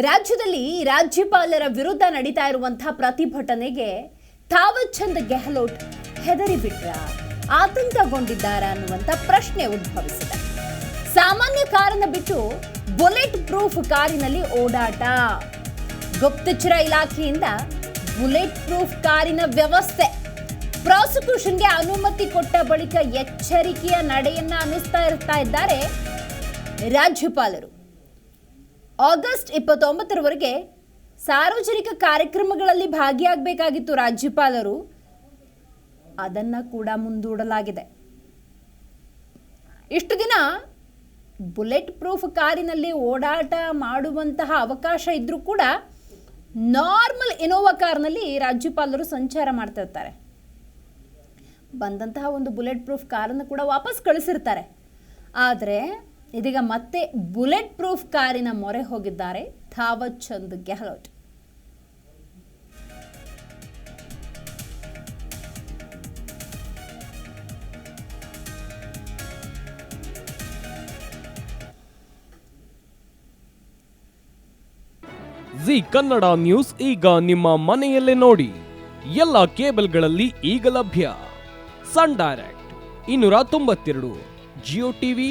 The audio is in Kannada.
ರಾಜ್ಯದಲ್ಲಿ ರಾಜ್ಯಪಾಲರ ವಿರುದ್ಧ ನಡೀತಾ ಇರುವಂತಹ ಪ್ರತಿಭಟನೆಗೆ ಥಾವರ್ ಚಂದ್ ಗೆಹ್ಲೋಟ್ ಹೆದರಿಬಿಟ್ರ? ಆತಂಕಗೊಂಡಿದ್ದಾರ ಅನ್ನುವಂತ ಪ್ರಶ್ನೆ ಉದ್ಭವಿಸಿದೆ. ಸಾಮಾನ್ಯ ಕಾರನ್ನ ಬಿಟ್ಟು ಬುಲೆಟ್ ಪ್ರೂಫ್ ಕಾರಿನಲ್ಲಿ ಓಡಾಟ. ಗುಪ್ತಚರ ಇಲಾಖೆಯಿಂದ ಬುಲೆಟ್ ಪ್ರೂಫ್ ಕಾರಿನ ವ್ಯವಸ್ಥೆ. ಪ್ರಾಸಿಕ್ಯೂಷನ್ಗೆ ಅನುಮತಿ ಕೊಟ್ಟ ಬಳಿಕ ಎಚ್ಚರಿಕೆಯ ನಡೆಯನ್ನ ಅನಿಸ್ತಾ ಇರ್ತಾ ಇದ್ದಾರೆ ರಾಜ್ಯಪಾಲರು. ಆಗಸ್ಟ್ ಇಪ್ಪತ್ತೊಂಬತ್ತರವರೆಗೆ ಸಾರ್ವಜನಿಕ ಕಾರ್ಯಕ್ರಮಗಳಲ್ಲಿ ಭಾಗಿಯಾಗಬೇಕಾಗಿತ್ತು ರಾಜ್ಯಪಾಲರು. ಅದನ್ನ ಕೂಡ ಮುಂದೂಡಲಾಗಿದೆ. ಇಷ್ಟು ದಿನ ಬುಲೆಟ್ ಪ್ರೂಫ್ ಕಾರಿನಲ್ಲಿ ಓಡಾಟ ಮಾಡುವಂತಹ ಅವಕಾಶ ಇದ್ದರೂ ಕೂಡ ನಾರ್ಮಲ್ ಇನೋವಾ ಕಾರ್ನಲ್ಲಿ ರಾಜ್ಯಪಾಲರು ಸಂಚಾರ ಮಾಡ್ತಿರ್ತಾರೆ ಬಂದಂತಹ ಒಂದು ಬುಲೆಟ್ ಪ್ರೂಫ್ ಕಾರನ್ನು ಕೂಡ ವಾಪಸ್ ಕಳಿಸಿರ್ತಾರೆ. ಆದರೆ ಇದೀಗ ಮತ್ತೆ ಬುಲೆಟ್ ಪ್ರೂಫ್ ಕಾರಿನ ಮೊರೆ ಹೋಗಿದ್ದಾರೆ ಥಾವತ್ ಚಂದ್ ಗೆಹ್ಲೋಟ್. ಜಿ ಕನ್ನಡ ನ್ಯೂಸ್ ಈಗ ನಿಮ್ಮ ಮನೆಯಲ್ಲೇ ನೋಡಿ. ಎಲ್ಲ ಕೇಬಲ್ಗಳಲ್ಲಿ ಈಗ ಲಭ್ಯ. ಸನ್ ಡೈರೆಕ್ಟ್, ಇನ್ನೂರ ತೊಂಬತ್ತೆರಡು, ಜಿಯೋ ಟಿವಿ